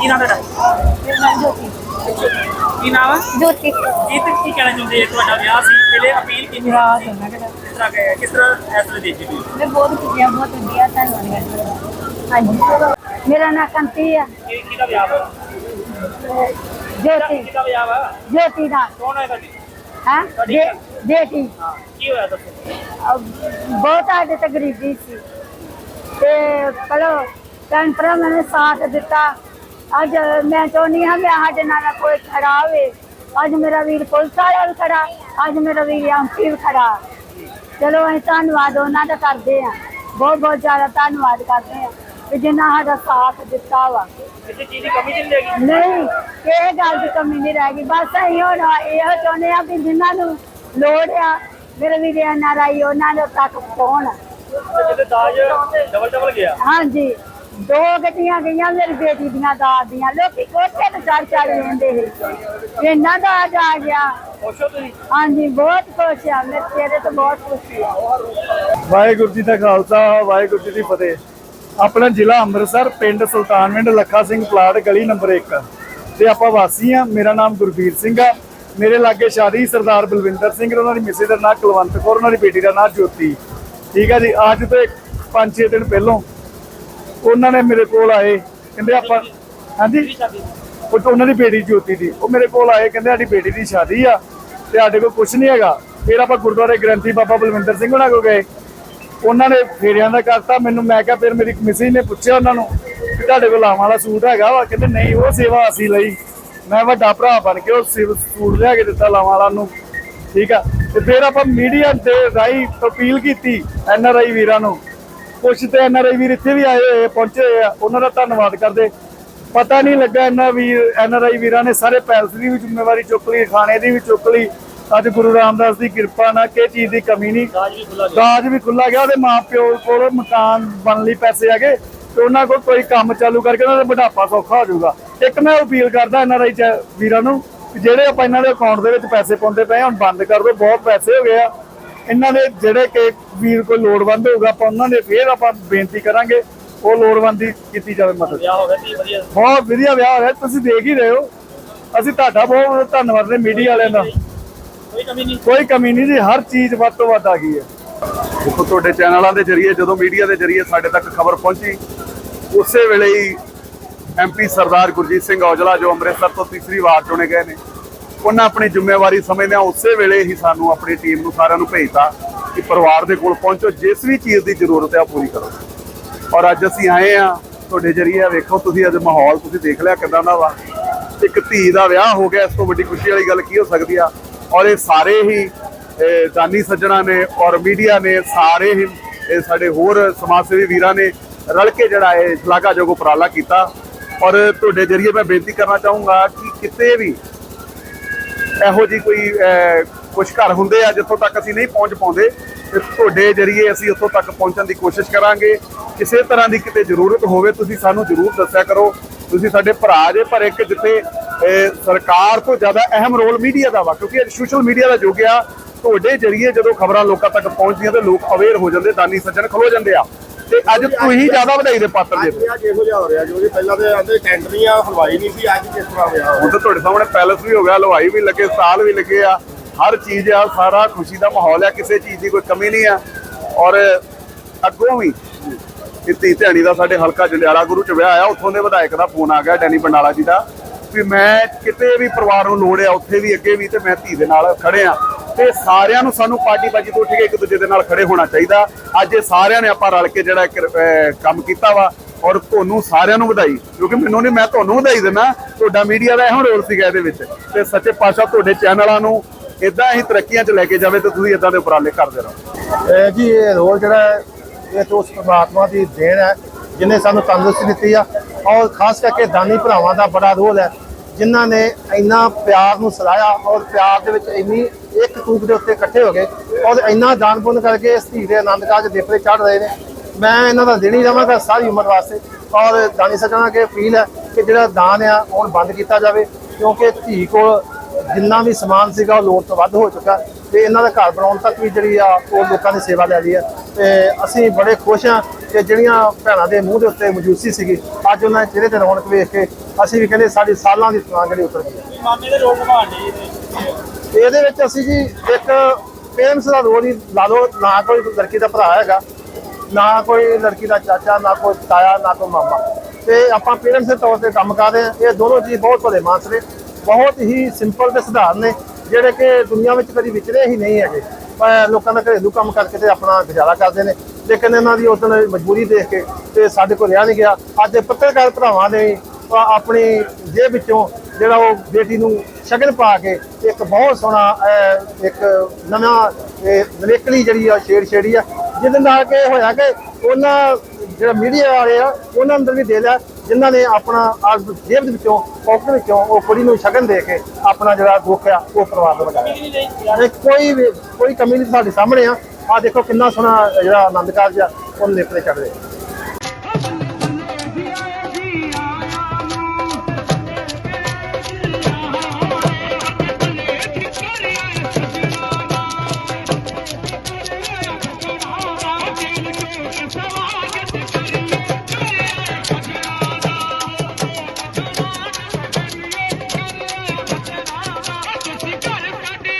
ਕੀ ਨਾਮ ਤੁਹਾਡਾ ਮੇਰਾ ਨਾਮ ਜੋਤੀ ਕੀ ਨਾਮ ਹੈ ਜੋਤੀ ਇਹ ਤੇ ਕੀ ਕਹਿਣਾ ਚਾਹੁੰਦੇ ਹੋ ਤੁਹਾਡਾ ਵਿਆਹ ਸੀ ਪਹਿਲੇ ਅਪੀਲ ਕੀਤੀ ਵਿਆਹ ਸੀ ਸੀ ਮੈਂ ਕਿਹਾ ਕਿਸ ਤਰ੍ਹਾਂ ਗਏ ਕਿਸ ਤਰ੍ਹਾਂ ਫੈਸਲੇ ਦੇਖਦੇ ਹੋ ਮੈਂ ਬਹੁਤ ਖੁਸ਼ੀ ਹਾਂ ਬਹੁਤ ਵਧੀਆ ਧੰਨਵਾਦ ਹਾਂਜੀ ਮੇਰਾ ਨਾਮ ਕੰਤੀ ਆ ਕੀ ਕਿਹਦਾ ਵਿਆਹ ਵਾ ਜੋਤੀ ਕਿਹਦਾ ਵਿਆਹ ਵਾ ਜੋਤੀ ਦਾ ਕੌਣ ਹੈ ਤੁਹਾਡੀ ਹਾਂ ਬੇ- ਬੇਟੀ ਹਾਂ ਕੀ ਹੋਇਆ ਦੱਸੋ ਅਹ ਬਹੁਤ ਸਾਡੇ ਤੇ ਗਰੀਬੀ ਸੀ ਤੇ ਚਲੋ ਭੈਣ ਭਰਾ ਨੇ ਸਾਥ ਦਿੱਤਾ ਅੱਜ ਮੈਂ ਚਾਹੁੰਦੀ ਹਾਂ ਵੀ ਸਾਡੇ ਨਾਲ ਕੋਈ ਖੜਾ ਹੋਵੇ। ਅੱਜ ਮੇਰਾ ਵੀਰ ਪੁਲਿਸ ਵਾਲਾ ਵੀ ਖੜਾ ਅੱਜ ਮੇਰਾ ਵੀਰ ਐਮਪੀ ਵੀ ਖੜਾ। ਚਲੋ ਅਸੀਂ ਧੰਨਵਾਦ ਉਹਨਾਂ ਦਾ ਕਰਦੇ ਹਾਂ। ਬਹੁਤ ਬਹੁਤ ਜ਼ਿਆਦਾ ਧੰਨਵਾਦ ਕਰਦੇ ਹਾਂ ਕਿ ਜਿਨ੍ਹਾਂ ਸਾਡਾ ਸਾਥ ਦਿੱਤਾ ਵਾ। ਕਿਸੇ ਚੀਜ਼ ਦੀ ਕਮੀ ਨਹੀਂ ਇਹ ਗੱਲ ਦੀ ਕਮੀ ਨਹੀਂ ਰਹਿ ਗਈ। ਬਸ ਅਸੀਂ ਹੁਣ ਇਹੋ ਚਾਹੁੰਦੇ ਆ ਵੀ ਜਿਨ੍ਹਾਂ ਨੂੰ ਲੋੜ ਆ ਮੇਰੇ ਵੀਰ ਐਨਆਰਆਈ ਉਹਨਾਂ ਦੇ ਤੱਕ ਪਹੁੰਚ। ਕਿਤੇ ਦਾਜ ਡਬਲ ਡਬਲ ਗਿਆ। ਹਾਂਜੀ। ਦੋ ਗੱਡੀਆਂ ਗਈਆਂ ਮੇਰੀ ਬੇਟੀ ਦੀਆਂ ਦਾਦ ਦੀਆਂ। ਲੋਕੀ ਕੋਠੇ ਤੇ ਚੜ ਚੜ ਰਹਿੰਦੇ ਸੀ। ਇਹਨਾਂ ਦਾ ਆ ਗਿਆ। ਖੁਸ਼ ਹੋ ਤੁਸੀਂ? ਹਾਂਜੀ ਬਹੁਤ ਖੁਸ਼ ਆ। ਮੇਰੇ ਤੇਰੇ ਤੋਂ ਬਹੁਤ ਖੁਸ਼ੀ ਆ। ਵਾਹਿਗੁਰੂ ਜੀ ਦਾ ਖਾਲਸਾ ਵਾਹਿਗੁਰੂ ਜੀ ਦੀ ਫਤਿਹ। ਆਪਣਾ ਜ਼ਿਲ੍ਹਾ ਅੰਮ੍ਰਿਤਸਰ ਪਿੰਡ ਸੁਲਤਾਨਵਿੰਡ ਲੱਖਾ ਸਿੰਘ ਪਲਾਟ ਗਲੀ ਨੰਬਰ 1 ਤੇ ਆਪਾਂ ਵਾਸੀ ਆ ਮੇਰਾ ਨਾਮ ਗੁਰਬੀਰ ਸਿੰਘ ਆ। ਮੇਰੇ ਲਾਗੇ ਸ਼ਾਦੀ ਸਰਦਾਰ ਬਲਵਿੰਦਰ ਸਿੰਘ ਉਹਨਾਂ ਦੀ ਮਿਸੇ ਦਾ ਨਾਂ ਕੁਲਵੰਤ ਕੌਰ ਉਹਨਾਂ ਦੀ ਬੇਟੀ ਦਾ ਨਾਂ ਜੋਤੀ। ਠੀਕ ਆ ਜੀ ਅੱਜ ਤੋਂ 5-6 ਦਿਨ ਪਹਿਲਾਂ ਉਹਨਾਂ ਨੇ ਮੇਰੇ ਕੋਲ ਆਏ, ਕਹਿੰਦੇ ਆਪਾਂ, ਹਾਂਜੀ? ਉਹ ਉਹਨਾਂ ਦੀ ਬੇਟੀ ਜੋਤੀ ਦੀ, ਉਹ ਮੇਰੇ ਕੋਲ ਆਏ, ਕਹਿੰਦੇ ਸਾਡੀ ਬੇਟੀ ਦੀ ਸ਼ਾਦੀ ਆ, ਤੇ ਸਾਡੇ ਕੋਲ ਕੁਝ ਨਹੀਂ ਹੈਗਾ। ਫਿਰ ਆਪਾਂ ਗੁਰਦੁਆਰੇ ਗ੍ਰੰਥੀ ਬਾਬਾ ਬਲਵਿੰਦਰ ਸਿੰਘ ਉਹਨਾਂ ਕੋਲ ਗਏ। ਉਹਨਾਂ ਨੇ ਫੇਰਿਆਂ ਦਾ ਕਰਤਾ, ਮੈਨੂੰ ਮੈਂ ਕਿਹਾ, ਫਿਰ ਮੇਰੀ ਮਿਸੀ ਨੇ ਪੁੱਛਿਆ ਉਹਨਾਂ ਨੂੰ ਕਿ ਤੁਹਾਡੇ ਕੋਲ ਲਾਵਾਂ ਵਾਲਾ ਸੂਟ ਹੈਗਾ ਵਾ? ਕਹਿੰਦੇ, ਨਹੀਂ, ਉਹ ਸੇਵਾ ਅਸੀਂ ਲਈ। ਮੈਂ ਵੱਡਾ ਭਰਾ ਬਣ ਕੇ ਉਹ ਸੇਵ- ਸੂਟ ਲਿਆ ਕੇ ਦਿੱਤਾ ਲਾਵਾਂ ਵਾਲਾ ਨੂੰ। ਠੀਕ ਆ? ਤੇ ਫਿਰ ਆਪਾਂ ਮੀਡੀਆ ਦੇ ਰਾਹੀਂ ਅਪੀਲ ਕੀਤੀ, ਐਨ ਆਰ ਆਈ ਵੀਰਾਂ ਨੂੰ। ਕੁਛ ਤੇ ਐਨ ਆਰ ਆਈ ਵੀਰ ਇੱਥੇ ਵੀ ਆਏ ਹੋਏ ਆ, ਪਹੁੰਚੇ ਹੋਏ ਆ। ਉਹਨਾਂ ਦਾ ਧੰਨਵਾਦ ਕਰਦੇ। ਪਤਾ ਨਹੀਂ ਲੱਗਾ ਇਹਨਾਂ ਵੀਰ ਐਨ ਆਰ ਆਈ ਵੀਰਾਂ ਨੇ ਸਾਰੇ ਪੈਲਸ ਦੀ ਵੀ ਜ਼ਿੰਮੇਵਾਰੀ ਚੁੱਕ ਲਈ ਖਾਣੇ ਦੀ ਵੀ ਚੁੱਕ ਲਈ। ਅੱਜ ਗੁਰੂ ਰਾਮਦਾਸ ਦੀ ਕਿਰਪਾ ਨਾਲ ਕਿਸੇ ਚੀਜ਼ ਦੀ ਕਮੀ ਨਹੀਂ। ਦਾਜ ਵੀ ਖੁੱਲਾ ਗਿਆ। ਉਹਦੇ ਮਾਪਿਓ ਕੋਲ ਮਕਾਨ ਬਣ ਲਈ ਪੈਸੇ ਹੈਗੇ ਤੇ ਉਹਨਾਂ ਕੋਲ ਕੋਈ ਕੰਮ ਚਾਲੂ ਕਰਕੇ ਉਹਨਾਂ ਦਾ ਬੁਢਾਪਾ ਸੌਖਾ ਹੋ ਜਾਊਗਾ। ਇੱਕ ਮੈਂ ਅਪੀਲ ਕਰਦਾ ਇਹਨਾਂ ਰਾਈ ਵੀਰਾਂ ਨੂੰ ਜਿਹੜੇ ਆਪਾਂ ਇਹਨਾਂ ਦੇ ਅਕਾਊਂਟ ਦੇ ਵਿੱਚ ਪੈਸੇ ਪਾਉਂਦੇ ਪਏ ਆ, ਹੁਣ ਬੰਦ ਕਰ ਦਿਓ ਬਹੁਤ ਪੈਸੇ ਹੋ ਗਏ ਆ। ਇਹਨਾਂ ਦੇ ਜਿਹੜੇ ਕਿ ਵੀਰ ਕੋਈ ਲੋੜਵੰਦ ਹੋਊਗਾ ਆਪਾਂ ਉਹਨਾਂ ਦੇ ਫੇਰ ਆਪਾਂ ਬੇਨਤੀ ਕਰਾਂਗੇ ਉਹ ਲੋੜਵੰਦੀ ਕੀਤੀ ਜਾਵੇ ਮਦਦ। ਵਿਆਹ ਹੋ ਗਿਆ ਜੀ ਵਧੀਆ। ਬਹੁਤ ਵਧੀਆ ਵਿਆਹ ਹੋਇਆ ਤੁਸੀਂ ਦੇਖ ਹੀ ਰਹੇ ਹੋ। ਅਸੀਂ ਤੁਹਾਡਾ ਬਹੁਤ ਬਹੁਤ ਧੰਨਵਾਦ ਨੇ ਮੀਡੀਆ ਵਾਲਿਆਂ ਦਾ। ਕੋਈ ਕਮੀ ਨਹੀਂ। ਕੋਈ ਕਮੀ ਨਹੀਂ ਜੀ ਹਰ ਚੀਜ਼ ਵੱਧ ਤੋਂ ਵੱਧ ਆ ਗਈ ਹੈ। ਦੇਖੋ ਤੁਹਾਡੇ ਚੈਨਲਾਂ ਦੇ ਜ਼ਰੀਏ ਜਦੋਂ ਮੀਡੀਆ ਦੇ ਜ਼ਰੀਏ ਸਾਡੇ ਤੱਕ ਖਬਰ ਪਹੁੰਚੀ ਉਸੇ ਵੇਲੇ ਹੀ ਐਮਪੀ ਸਰਦਾਰ ਗੁਰਜੀਤ ਸਿੰਘ ਔਜਲਾ ਜੋ ਅੰਮ੍ਰਿਤਸਰ ਤੋਂ ਤੀਸਰੀ ਵਾਰ ਚੁਣੇ ਗਏ ਨੇ ਉਹਨਾਂ ਆਪਣੀ ਜ਼ਿੰਮੇਵਾਰੀ ਸਮਝਦਿਆਂ ਉਸੇ ਵੇਲੇ ਹੀ ਸਾਨੂੰ ਆਪਣੀ ਟੀਮ ਨੂੰ ਸਾਰਿਆਂ ਨੂੰ ਭੇਜਤਾ ਕਿ ਪਰਿਵਾਰ ਦੇ ਕੋਲ ਪਹੁੰਚੋ, ਜਿਸ ਵੀ ਚੀਜ਼ ਦੀ ਜ਼ਰੂਰਤ ਹੈ ਉਹ ਪੂਰੀ ਕਰੋ। ਔਰ ਅੱਜ ਅਸੀਂ ਆਏ ਆ ਤੁਹਾਡੇ ਜ਼ਰੀਏ ਵੇਖੋ ਤੁਸੀਂ ਅੱਜ ਮਾਹੌਲ, ਤੁਸੀਂ ਦੇਖ ਲਿਆ ਕਿਦਾਂ ਦਾ ਵਾ। ਇੱਕ ਧੀ ਦਾ ਵਿਆਹ ਹੋ ਗਿਆ, ਇਸ ਤੋਂ ਵੱਡੀ ਖੁਸ਼ੀ ਵਾਲੀ ਗੱਲ ਕੀ ਹੋ ਸਕਦੀ ਆ? ਔਰ ਇਹ ਸਾਰੇ ਹੀ ਦਾਨੀ ਸੱਜਣਾ ਨੇ ਔਰ ਮੀਡੀਆ ਨੇ ਸਾਰੇ ਹੀ, ਇਹ ਸਾਡੇ ਹੋਰ ਸਮਾਜ ਸੇਵੀ ਵੀਰਾਂ ਨੇ ਰਲ ਕੇ ਜਿਹੜਾ ਇਹ ਸ਼ਲਾਘਾਯੋਗ ਉਪਰਾਲਾ ਕੀਤਾ। ਔਰ ਤੁਹਾਡੇ ਜ਼ਰੀਏ ਮੈਂ ਬੇਨਤੀ ਕਰਨਾ ਚਾਹੂੰਗਾ ਕਿ ਕਿਤੇ ਵੀ ਇਹੋ ਜੀ ਕੋਈ ਕੁਝ ਘਰ ਹੁੰਦੇ ਆ ਜਿੱਥੋਂ ਤੱਕ ਅਸੀਂ ਨਹੀਂ ਪਹੁੰਚ ਪਾਉਂਦੇ, ਤੇ ਤੁਹਾਡੇ ਜਰੀਏ ਅਸੀਂ ਉੱਥੋਂ ਤੱਕ ਪਹੁੰਚਣ ਦੀ ਕੋਸ਼ਿਸ਼ ਕਰਾਂਗੇ। ਕਿਸੇ ਤਰ੍ਹਾਂ ਦੀ ਕਿਤੇ ਜ਼ਰੂਰਤ ਹੋਵੇ, ਤੁਸੀਂ ਸਾਨੂੰ ਜ਼ਰੂਰ ਦੱਸਿਆ ਕਰੋ। ਤੁਸੀਂ ਸਾਡੇ ਭਰਾ ਜੇ, ਪਰ ਇੱਕ ਜਿੱਥੇ ਸਰਕਾਰ ਤੋਂ ਜ਼ਿਆਦਾ ਅਹਿਮ ਰੋਲ ਮੀਡੀਆ ਦਾ ਵਾ, ਕਿਉਂਕਿ ਸੋਸ਼ਲ ਮੀਡੀਆ ਦਾ ਯੁੱਗ ਆ, ਤੁਹਾਡੇ ਜਰੀਏ ਜਦੋਂ ਖਬਰਾਂ ਲੋਕਾਂ ਤੱਕ ਪਹੁੰਚਦੀਆਂ, ਤੇ ਲੋਕ ਅਵੇਅਰ ਹੋ ਜਾਂਦੇ, ਦਾਨੀ ਸੱਜਣ ਖਲੋ ਜਾਂਦੇ ਆ। ਤੇ ਅੱਜ ਤੁਸੀਂ ਜ਼ਿਆਦਾ ਵਧਾਈ ਦੇ ਪਾਤਰ ਜੇ ਅੱਜ ਇਹੋ ਜਿਹਾ ਹੋ ਰਿਹਾ ਜੋ ਜੀ ਪਹਿਲਾਂ ਤੇ ਆਂਦੇ ਟੈਂਡਰੀਆਂ ਹਲਵਾਈ ਨਹੀਂ ਸੀ ਅੱਜ ਕਿਸ ਤਰ੍ਹਾਂ ਹੋਇਆ? ਹੁਣ ਤਾਂ ਤੁਹਾਡੇ ਸਾਹਮਣੇ ਪੈਲਸ ਵੀ ਹੋ ਗਿਆ ਹਲਵਾਈ ਵੀ ਲੱਗੇ ਸਾਲ ਵੀ ਲੱਗੇ ਆ। ਹਰ ਚੀਜ਼ ਆ ਸਾਰਾ ਖੁਸ਼ੀ ਦਾ ਮਾਹੌਲ ਆ ਕਿਸੇ ਚੀਜ਼ ਦੀ ਕੋਈ ਕਮੀ ਨਹੀਂ ਆ। ਔਰ ਅੱਗੋਂ ਵੀ ਧੀ ਧਿਆਣੀ ਦਾ ਸਾਡੇ ਹਲਕਾ ਜੰਡਿਆਲਾ ਗੁਰੂ ਚ ਵਿਆਹ ਆ ਉੱਥੋਂ ਦੇ ਵਿਧਾਇਕ ਦਾ ਫੋਨ ਆ ਗਿਆ ਡੈਨੀ ਬੰਡਾਲਾ ਜੀ ਦਾ। ਵੀ ਮੈਂ ਕਿਤੇ ਵੀ ਪਰਿਵਾਰ ਨੂੰ ਲੋੜ ਆ ਉੱਥੇ ਵੀ ਅੱਗੇ ਵੀ ਤੇ ਮੈਂ ਧੀ ਦੇ ਨਾਲ ਖੜੇ ਆ। ਤੇ ਸਾਰਿਆਂ ਨੂੰ ਸਾਨੂੰ ਪਾਰਟੀ ਬਾਜੀ ਤੋਂ ਉੱਠ ਕੇ ਇੱਕ ਦੂਜੇ ਦੇ ਨਾਲ ਖੜੇ ਹੋਣਾ ਚਾਹੀਦਾ। ਅੱਜ ਇਹ ਸਾਰਿਆਂ ਨੇ ਆਪਾਂ ਰਲ ਕੇ ਜਿਹੜਾ ਇੱਕ ਕੰਮ ਕੀਤਾ ਵਾ ਔਰ ਤੁਹਾਨੂੰ ਸਾਰਿਆਂ ਨੂੰ ਵਧਾਈ। ਕਿਉਂਕਿ ਮੈਨੂੰ ਨਹੀਂ ਮੈਂ ਤੁਹਾਨੂੰ ਵਧਾਈ ਦਿੰਦਾ ਤੁਹਾਡਾ ਮੀਡੀਆ ਦਾ ਇਹੋ ਰੋਲ ਸੀਗਾ ਇਹਦੇ ਵਿੱਚ। ਤੇ ਸੱਚੇ ਪਾਤਸ਼ਾਹ ਤੁਹਾਡੇ ਚੈਨਲਾਂ ਨੂੰ ਇਦਾਂ ਹੀ ਤਰੱਕੀਆਂ 'ਚ ਲੈ ਕੇ ਜਾਵੇ ਤੇ ਤੁਸੀਂ ਇਦਾਂ ਦੇ ਉਪਰਾਲੇ ਕਰਦੇ ਰਹੋ। ਜੀ ਇਹ ਰੋਲ ਜਿਹੜਾ ਹੈ, ਇਹ ਤੋਂ ਉਸ ਪਰਮਾਤਮਾ ਦੀ ਦੇਣ ਹੈ ਜਿਨੇ ਸਾਨੂੰ ਤੰਦਰੁਸਤੀ ਦਿੱਤੀ ਆ। ਔਰ ਖਾਸ ਕਰਕੇ ਦਾਨੀ ਭਰਾਵਾਂ ਦਾ ਬੜਾ ਰੋਲ ਹੈ। ਜਿਨ੍ਹਾਂ ਨੇ ਇੰਨਾ ਪਿਆਰ ਨੂੰ ਸਲਾਇਆ ਔਰ ਪਿਆਰ ਦੇ ਵਿੱਚ ਇੰਨੀ ਇੱਕ ਤੂਕ ਦੇ ਉੱਤੇ ਇਕੱਠੇ ਹੋ ਗਏ ਔਰ ਇੰਨਾ ਦਾਨ ਪੁੰਨ ਕਰਕੇ ਇਸ ਧੀ ਦੇ ਆਨੰਦ ਕਾਜ ਦੇਪਰੇ ਚੜ ਰਹੇ ਨੇ। ਮੈਂ ਇਹਨਾਂ ਦਾ ਦੇਣੀ ਰਵਾਂਗਾ ਸਾਰੀ ਉਮਰ ਵਾਸਤੇ ਔਰ ਦਾਨੀ ਸੱਜਣਾ ਕੇ ਅਪੀਲ ਹੈ ਕਿ ਜਿਹੜਾ ਦਾਨ ਆ ਹੁਣ ਬੰਦ ਕੀਤਾ ਜਾਵੇ ਕਿਉਂਕਿ ਧੀ ਕੋਲ ਜਿੰਨਾ ਵੀ ਸਮਾਨ ਸੀਗਾ ਉਹ ਲੋੜ ਤੋਂ ਵੱਧ ਹੋ ਚੁੱਕਾ ਤੇ ਇਹਨਾਂ ਦਾ ਘਰ ਬਣਾਉਣ ਤੱਕ ਵੀ ਜਿਹੜੀ ਆ ਉਹ ਲੋਕਾਂ ਦੀ ਸੇਵਾ ਲੈ ਲਈ ਹੈ ਤੇ ਅਸੀਂ ਬੜੇ ਖੁਸ਼ ਹਾਂ ਕਿ ਜਿਹੜੀਆਂ ਭੈਣਾਂ ਦੇ ਮੂੰਹ ਦੇ ਉੱਤੇ ਮੌਜੂਦਗੀ ਸੀਗੀ ਅੱਜ ਉਹਨਾਂ ਦੇ ਚਿਹਰੇ ਤੇ ਰੌਣਕ ਵੇਖ ਕੇ ਅਸੀਂ ਵੀ ਕਹਿੰਦੇ ਸਾਡੀ ਸਾਲਾਂ ਦੀ ਤਮਾਂਗ ਜਿਹੜੀ ਉਤਰ ਗਈ। ਮਾਮੇ ਦੇ ਰੋਲ ਨਿਭਾਉਣੇ ਇਹਦੇ ਵਿੱਚ ਅਸੀਂ ਜੀ ਇੱਕ ਪੇਰੈਂਟਸ ਦਾ ਰੋਲ ਹੀ ਲਾ ਲਓ ਨਾ ਕੋਈ ਲੜਕੀ ਦਾ ਭਰਾ ਹੈਗਾ ਨਾ ਕੋਈ ਲੜਕੀ ਦਾ ਚਾਚਾ ਨਾ ਕੋਈ ਤਾਇਆ ਨਾ ਕੋਈ ਮਾਮਾ। ਤੇ ਆਪਾਂ ਪੇਰੈਂਟਸ ਦੇ ਤੌਰ ਤੇ ਕੰਮ ਕਰ ਰਹੇ ਹਾਂ। ਇਹ ਦੋਨੋਂ ਜੀ ਬਹੁਤ ਭਲੇ ਮਾਨਸ ਨੇ ਬਹੁਤ ਹੀ ਸਿੰਪਲ ਤੇ ਸਧਾਰਨ ਨੇ ਜਿਹੜੇ ਕਿ ਦੁਨੀਆ ਵਿੱਚ ਕਦੀ ਵਿਚਰੇ ਹੀ ਨਹੀਂ ਹੈਗੇ। ਪਰ ਲੋਕਾਂ ਦਾ ਘਰੇਲੂ ਕੰਮ ਕਰਕੇ ਤੇ ਆਪਣਾ ਗੁਜ਼ਾਰਾ ਕਰਦੇ ਨੇ। ਲੇਕਿਨ ਇਹਨਾਂ ਦੀ ਉਦੋਂ ਮਜਬੂਰੀ ਦੇਖ ਕੇ ਤੇ ਸਾਡੇ ਕੋਲ ਰਿਹਾ ਨਹੀਂ ਗਿਆ। ਅੱਜ ਇਹ ਪੱਤਰਕਾਰ ਭਰਾਵਾਂ ਨੇ ਆਪਣੀ ਜੇਬ ਵਿੱਚੋਂ ਜਿਹੜਾ ਉਹ ਬੇਟੀ ਨੂੰ ਸ਼ਗਨ ਪਾ ਕੇ ਇੱਕ ਬਹੁਤ ਸੋਹਣਾ ਇੱਕ ਨਵਾਂ ਨਵੇਕਲੀ ਜਿਹੜੀ ਆ ਛੇੜ ਛੇੜੀ ਆ ਜਿਹਦੇ ਨਾਲ ਕਿ ਹੋਇਆ ਕਿ ਉਹਨਾਂ ਜਿਹੜਾ ਮੀਡੀਆ ਵਾਲੇ ਆ ਉਹਨਾਂ ਅੰਦਰ ਵੀ ਦੇ ਲਿਆ ਜਿਨ੍ਹਾਂ ਨੇ ਆਪਣਾ ਆਪ ਜੇਬ ਦੇ ਵਿੱਚੋਂ ਪਾਕਟ ਵਿੱਚੋਂ ਉਹ ਕੁੜੀ ਨੂੰ ਸ਼ਗਨ ਦੇ ਕੇ ਆਪਣਾ ਜਿਹੜਾ ਦੁੱਖ ਆ ਉਹ ਪਰਿਵਾਰ ਦਾ ਵਡਾਇਆ ਕੋਈ ਵੀ ਕੋਈ ਕਮੀ ਨਹੀਂ ਸਾਡੇ ਸਾਹਮਣੇ ਆ। ਆ ਦੇਖੋ ਕਿੰਨਾ ਸੋਹਣਾ ਜਿਹੜਾ ਆਨੰਦ ਕਾਰਜ ਆ ਉਹ ਨੇਪਰੇ ਚੜ